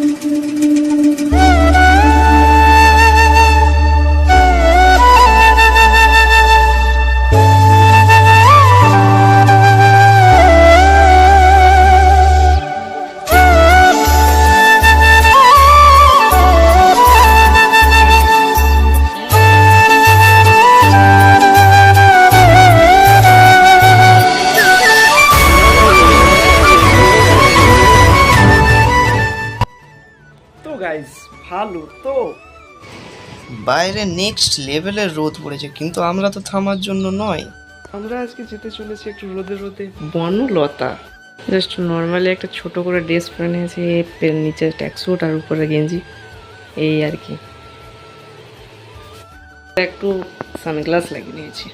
তো গাইস ভালো তো। বাইরে নেক্সট লেভেলের রোদ পড়েছে কিন্তু আমরা তো থামার জন্য নয়। আমরা আজকে যেতে চলেছি একটু রোদে রোদে। বনলতা। জাস্ট নর্মালি একটা ছোট করে ড্রেস পরে নিয়েছি এর নিচে ট্যাক্সুট আর উপরে গেঞ্জি এই আর কি। একটু সানগ্লাস লাগিয়ে নিয়েছি।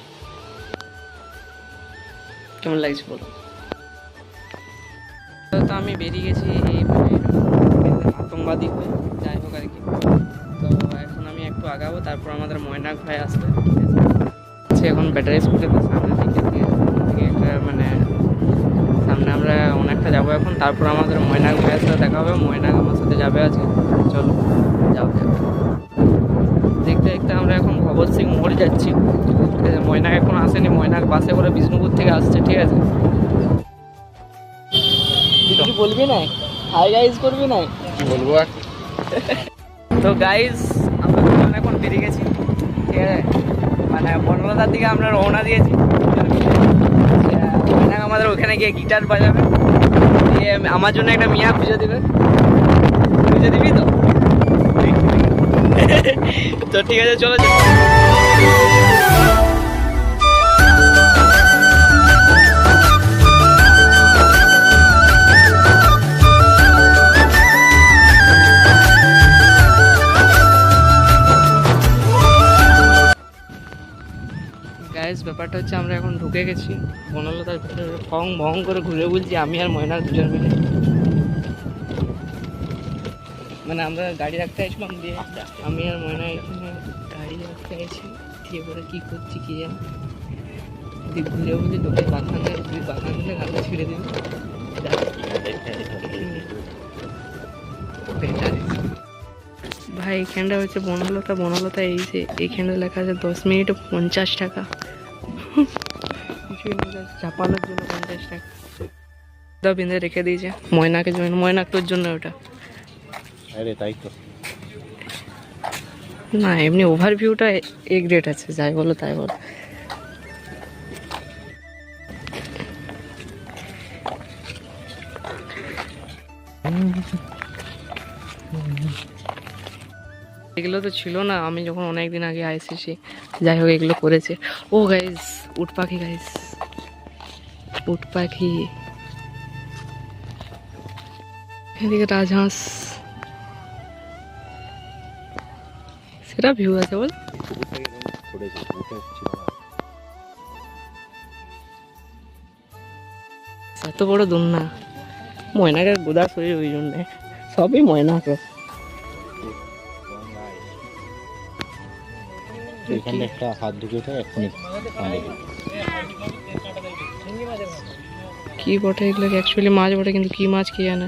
কেমন লাগছে বলো? তো আমি বেরিয়ে গেছি এই আতঙ্কবাদী হয়ে যাই হোক আর কি। তো এখন আমি একটু আগাবো, তারপর আমাদের ময়নাক ভাই আসবে। আছে এখন ব্যাটারি স্কুলে সামনের দিকে থেকে একটা মানে সামনে আমরা অনেকটা যাব এখন। তারপর আমাদের ময়নাক ভাইয়ের সাথে দেখা হবে। ময়নাক আমার সাথে যাবে আজকে। চলো যাও দেখতে দেখতে আমরা এখন ভগৎ সিং মোড় যাচ্ছি। ঠিক আছে ময়নাক এখন আসেনি, ময়নাক বাসে করে বিষ্ণুপুর থেকে আসছে, ঠিক আছে? বলবি না হাই গাইজ করবি না বলব আর? তো গাইজ আমরা এখন বেরিয়ে গেছি। ঠিক আছে মানে বনলতার দিকে আমরা রওনা দিয়েছি। আমাদের ওখানে গিয়ে গিটার বাজাবে। দিয়ে আমার জন্য একটা মিয়া খুঁজে দিবে। খুঁজে দিবি তো? তো ঠিক আছে, চলো ব্যাপারটা হচ্ছে আমরা এখন ঢুকে গেছি। বনলতার ভিতরে ফং ভং করে ঘুরে বলছি, আমি আর ময়নার দুজন মিলে। মানে আমরা গাড়ি রাখতে আসলাম দিয়ে আমি আর ময়না এখানে গাড়ি রাখতে আছি। দিয়ে করে কী করছি কি জানি। দিয়ে ঘুরে বলছি, তোকে বাগানে তুই বাগান দিলে গাড়ি ছিঁড়ে দিবি। ভাই, এখানটা হচ্ছে বনলতা। বনলতা এই যে এইখানে লেখা আছে দশ মিনিট পঞ্চাশ টাকা। চাপানোর জন্য দা বেঁধে রেখে দিয়েছে ময়নাকে জয়েন ময়নাক তোর জন্য ওটা। আরে তাই তো। না এমনি ওভারভিউটা এ গ্রেড আছে যাই বলো তাই বলো। এগুলো তো ছিল না, আমি যখন অনেক দিন আগে এসেছি যাই হোক এগুলো করেছে। ও গাইস উট পাখি গাইস উট পাখি। এদিকে রাজহাঁস। সেটা ভিউ আছে বল। না। এত বড় দোলনা। ময়নাকে গোদা শরীর ওই জন্যে সবই ময়নাকে। এখানে একটা হাত ঢুকে থাকে এক্ষুনি কি বটে এগুলো? অ্যাকচুয়ালি মাছ বটে কিন্তু কি মাছ কি জানে?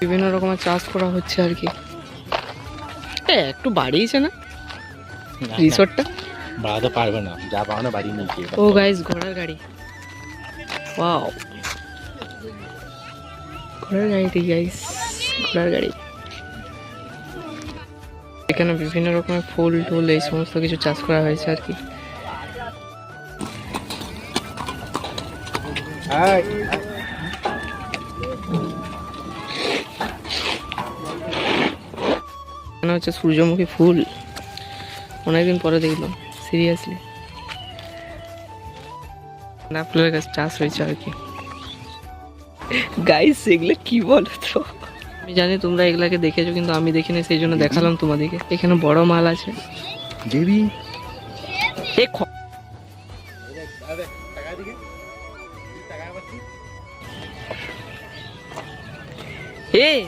বিভিন্ন রকমের চাষ করা হচ্ছে আর কি। এ, একটু বাড়িয়েছে না? রিসোর্টটা? বাড়াতে পারবে না যা পাওনা বাড়ি নিয়েছি ও গাইস ঘোড়ার গাড়ি। ওয়াও ঘোড়ার গাড়িটি গাইস ঘোড়ার গাড়ি। এখানে বিভিন্ন রকমের ফুল টুল, এই সমস্ত কিছু চাষ করা হয়েছে আর কি। হচ্ছে সূর্যমুখী ফুল। অনেকদিন পরে দেখলাম সিরিয়াসলি না ফুলের চাষ হয়েছে আর কি। গাইস এগুলো কি বলো তো আমি জানি তোমরা এগুলাকে দেখেছ কিন্তু আমি দেখিনি সেই জন্য দেখালাম তোমাদেরকে। এখানে বড় মাল আছে। দেবী? এ খ- এ!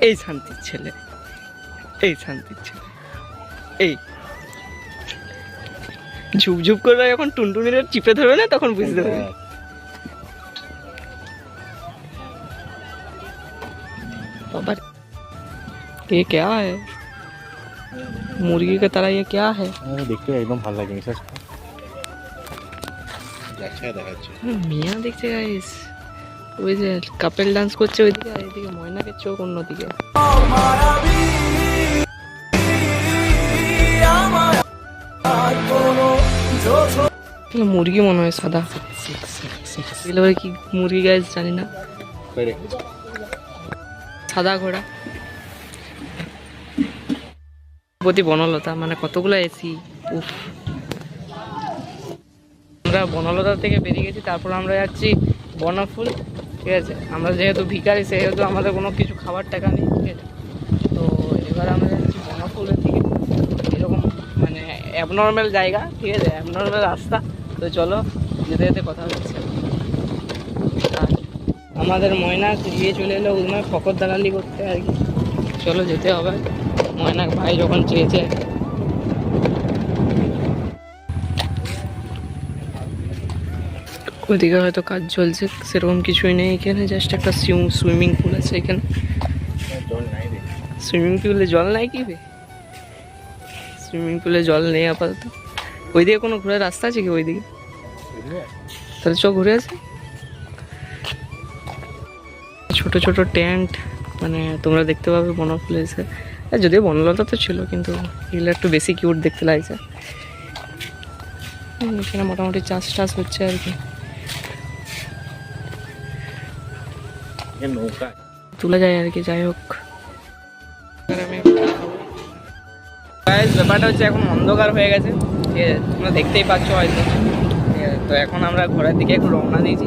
এই শান্তির ছেলে। এই শান্তির ছেলে। এই ঝুপ ঝুপ করে যখন টুনটুনিটা চিপে ধরবে না তখন বুঝতে পারবে হ্যাঁ, बाबा ये क्या है मुर्गी की तरह ये क्या है আমার দেখতে একদম ভালো লাগে বিশ্বাস কর। যাচ্ছে দেখাচ্ছে মিয়া দেখছে গাইস ওই যে কাপেল ডান্স করছে ওইদিকে আর এদিকে ময়নাকে চোখ অন্যদিকে মুরগি মনে হয় সাদা। এগুলো কি মুরগি গাইস জানি না। সাদা ঘোড়া। প্রতি বনলতা মানে কতগুলো এসি উফ। আমরা বনলতা থেকে বেরিয়ে গেছি, তারপর আমরা যাচ্ছি বনফুল, ঠিক আছে? আমরা যেহেতু ভিখারি, সেহেতু আমাদের কোনো কিছু খাবার টাকা নেই, ঠিক আছে? তো এবার আমরা যাচ্ছি বনফুলের অ্যাবনর্মাল জায়গা ঠিক আছে? অ্যাবনর্মাল রাস্তা। তো চলো যেতে যেতে কথা হচ্ছে। আমাদের ময়না গিয়ে চলে এলো উদময় ফকর দালালি করতে আর কি। চলো যেতে হবে। ময়না ভাই যখন চেয়েছে। ওদিকে হয়তো কাজ চলছে সেরকম কিছুই নেই এখানে। জাস্ট একটা সুইমিং পুল আছে এখানে। জল নাই রে। সুইমিং পুলে জল নাই কি সুইমিং পুলে জল নেই আপাতত। ওইদিকে কোনো ঘোরার রাস্তা আছে কি ওইদিকে? তাহলে চ ঘুরে আসি। ছোট ছোট টেন্ট মানে তোমরা দেখতে পাবে বনফুলে এসে আর যদিও বনলতা তো ছিল কিন্তু এগুলো একটু বেশি কিউট দেখতে লাগছে। এখানে মোটামুটি চাষ টাস হচ্ছে আর কি। তুলে যায় আর কি যাই হোক। ব্যাপারটা হচ্ছে এখন অন্ধকার হয়ে গেছে। তোমরা দেখতেই পাচ্ছ হয়তো। তো এখন আমরা ঘোরার দিকে একটু রওনা দিয়েছি।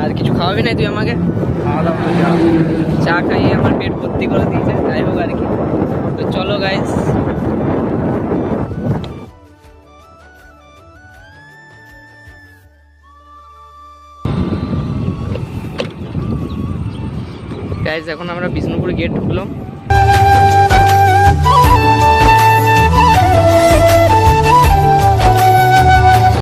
আর কিছু খাওয়াবি না তুই আমাকে? খাওয়া দাওয়া চা খাইয়ে আমার পেট ভর্তি করে দিয়েছে, যাই হোক আর কি। তো চলো গাইজ গাইজ এখন আমরা বিষ্ণুপুর গেট ঢুকলাম।